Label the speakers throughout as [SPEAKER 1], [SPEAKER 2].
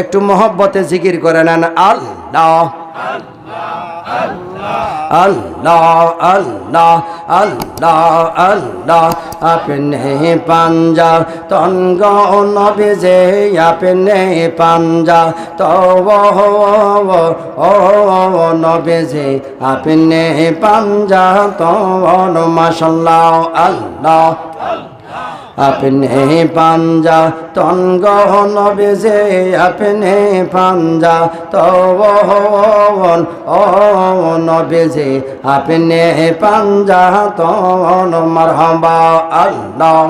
[SPEAKER 1] একটু মহব্বতে জিকির করে নেন। আল্লাহ আল্লাহ আল্লাহ আল্লাহ আল্লাহ, আপনি পাঞ্জা তঙ্গ নবী যে আপনি পাঞ্জা তো ও নবী যে আপনি পাঞ্জা তো মাসাল্লাহ আল্লাহ আপনি পাঞ্জা, তন গহন বেজে আপনি পাঞ্জা তবন অন বেজে আপনি পাঞ্জা, তন মারহাবা আল্লাহ।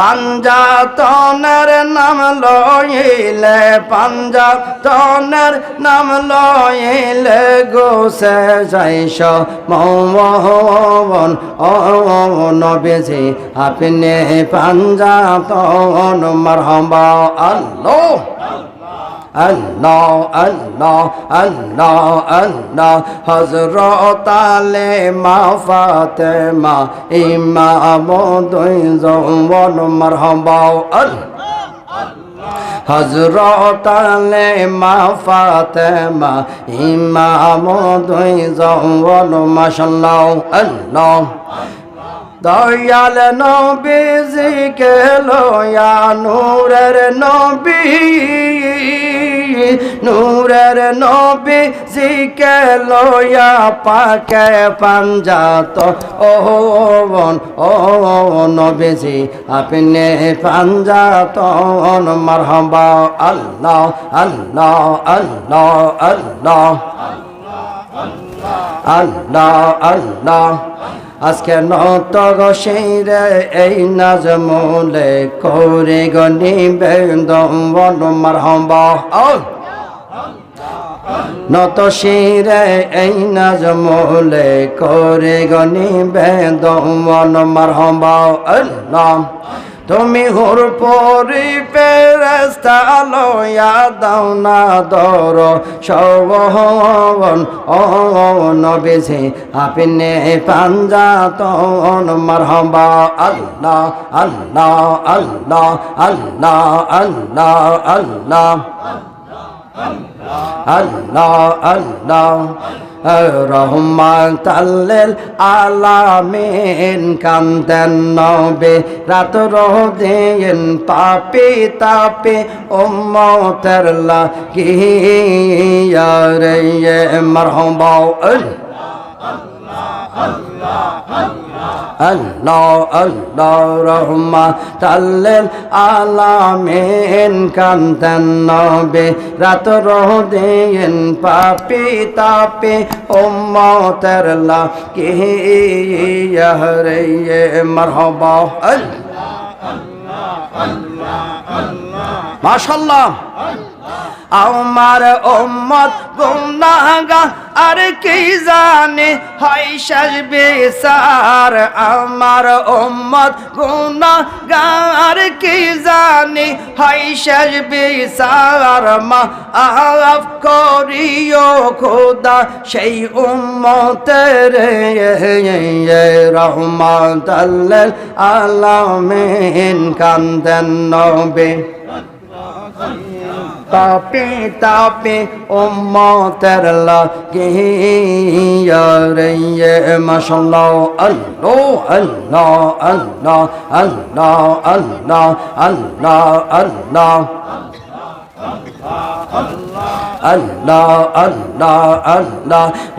[SPEAKER 1] পাঞ্জাতনের নাম লইলে, পাঞ্জাতনের নাম লইলে গোসে যাইস মৌমন ও নবেজি, আপনি পাঞ্জাতন, মারহাবা আল্লাহ। আল্লাহ আল্লাহ আল্লাহ আল্লাহ। হজরত আলে মা, ফাতেমা, ইমাম দুই জওয়ান মারহাবা, আল্লাহ। হজরত আলে মা, ফাতেমা, ইমাম দুই জওয়ান মাশাল্লাহ আল্লাহ। দয়াল নবীজি কে লয়া নূরের নবী। নূরের নবী জিকে লয়া পাকে পাঞ্জাত। ও ও নবীজি, আপনি পাঞ্জাত মারহাবা, আল্লাহ আল্লাহ আল্লাহ আল্লাহ আল্লাহ আল্লাহ। আজকে নত গসিরে এই নাজমুলে করে গনি বেদম বন মারহাবা নত শিরে এই নাজমুলে করে গনি বেদম বন মারহাবা আল্লাহ তুমি হুর পরি পেরস্তা লয়া না দর। সবন ও নবেছে আপনি পাঞ্জাতন মারহাবা। আল্লাহ আল্লাহ আল্লাহ আল্লাহ আল্লাহ আল্লাহ। আল্লাহ আল্লাহ রহমান, তাল্লেল আলামিন, কান্দেন নবে, রাত রোদিন পাপি, তাপি, উম্মতের লাগিয়া রে মারহাবা আল্লাহ। আল্লাহ আল্লাহ, রহমা, তাল্লেল আলামেন কান্তান নবে রাত রহ দেন, পাপি তাপে, উম্মতের লা কে ইয়াহ রে মরহবা আল্লাহ আল্লাহ আল্লাহ আল্লাহ মাশাল্লাহ আমার ওম্মত গুনাগা আর কি জানে, হয় শেষ বেসার আমার ওম্মত গুনাগার কি জানে, হয় শেষ বেসার মা আফ করিও খোদা, সেই উম্মতের রহমান আলামিন কান্দেন নবে। তাপে তাপে উম্মতের লাগিয়া রে মাশাল্লাহ আল্লাহ আল্লাহ আল্লাহ আল্লাহ আল্লাহ আল্লাহ আল্লাহ আল্লাহ আল্লাহ। আল্লাহ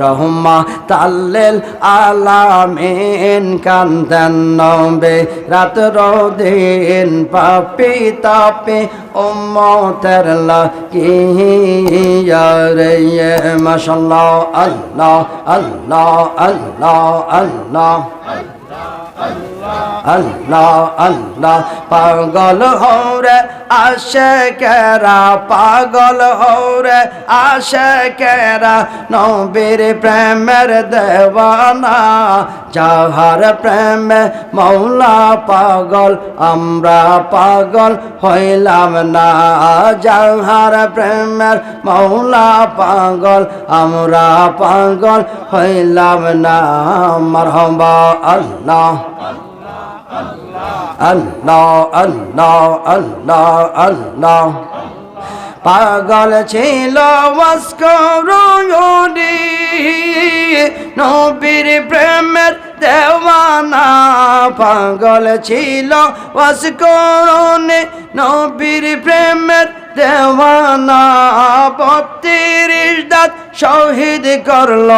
[SPEAKER 1] রহমা তাল্লেল আলামিন, কান্দেন নবে। রাত রোদিন পাপি তাপে উম্মতের লাগিয়া রে মাশাল্লাহ আল্লাহ আল্লাহ আল্লাহ আল্লাহ আল্লাহ। আল্লাহ পাগল হরে আশে কেরা পাগল হরে আশে কেরা নবীর প্রেমের দেওয়ানা, যাহার প্রেমে মৌলা পাগল, আমরা পাগল হইলাম না, যাহার প্রেমের মৌলা পাগল, আমরা পাগল হইলাম না, মারহবা আল্লাহ। আল্লাহ আল্লাহ আল্লাহ আল্লাহ। পাগল ছিল মস্করুনি নবীর প্রেমের দেওয়ানা। পাগল ছিল মস্করুনি, নবীর প্রেমের দেওয়ানা। বত্রিশ শহীদ করল,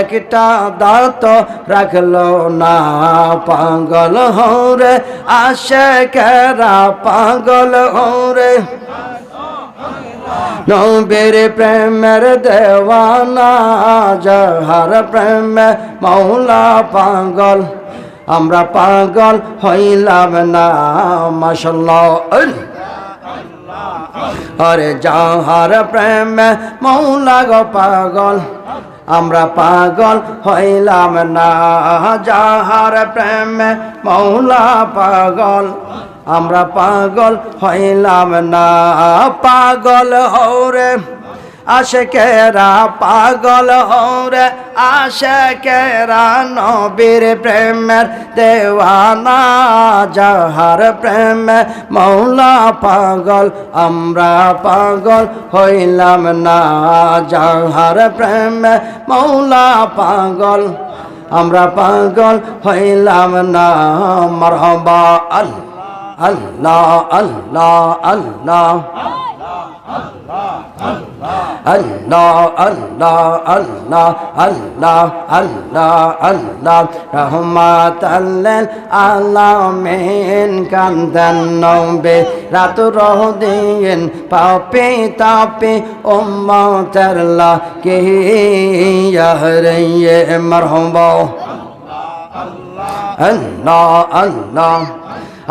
[SPEAKER 1] একটা দাঁত রাখল না, পাগল হরে আশে কেরা পাগল হরে নবীর প্রেমের দেওয়ানা, যাহার প্রেমে মৌলা পাগল, আমরা পাগল হইলাম না মাসাল্লাহ আরে যাহার প্রেম মৌলা গো পাগল, আমরা পাগল হইলাম না। যাহার প্রেমে মৌলা পাগল, আমরা পাগল হইলাম না। পাগল হরে আশেকেরা পাগল হরে আশেকেরা নবীর প্রেমের দেওয়ানা, যাহার প্রেমে মৌলা পাগল, আমরা পাগল হইলাম না, যাহার প্রেমে মৌলা পাগল, আমরা পাগল হইলাম না, মরহবা আল্লাহ আল্লাহ আল্লাহ আল্লাহ। আল্লাহ আল্লাহ আল্লাহ আল্লাহ আল্লাহ রহমাত আল্লাহ আলামিন কান্দন নবে। রাত রহ দিন পাপে তাপে উম্মতের লা কে ইয়াহরিয়ে মারহাবা। আল্লাহ আল্লাহ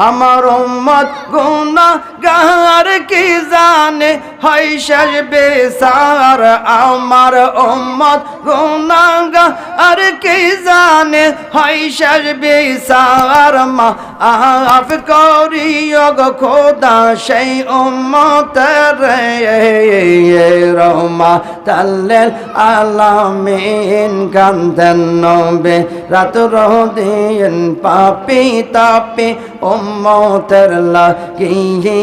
[SPEAKER 1] আমার উম্মত গুনা গার কি জানে? হয় শেষ বেসার আমার উম্মত গুনা গার কি জানে? হয় শেষ বেসার মা আফ করিও গো খোদা সেই উম্মত রে। রহমা তাল্লেল আলামিন কান্দেন নবে, রাত রহ দিন পাপি তাপি উম্মতের লাগিয়ে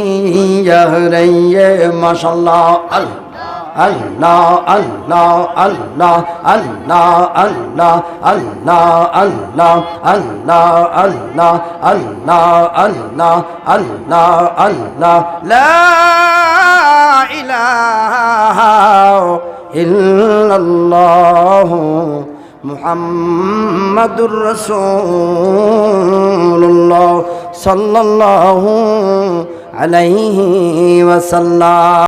[SPEAKER 1] রে মাশাল্লাহ আল্লাহ আল্লাহ আল্লাহ আল্লাহ আল্লাহ আল্লাহ আল্লাহ আল্লাহ আল্লাহ আল্লাহ আল্লাহ আল্লাহ আল্লাহ লা ইলাহা ইল্লাল্লাহ মুহাম্মাদুর রাসূলুল্লাহ সাল্লাল্লাহু আলাইহি ওয়াসাল্লাম।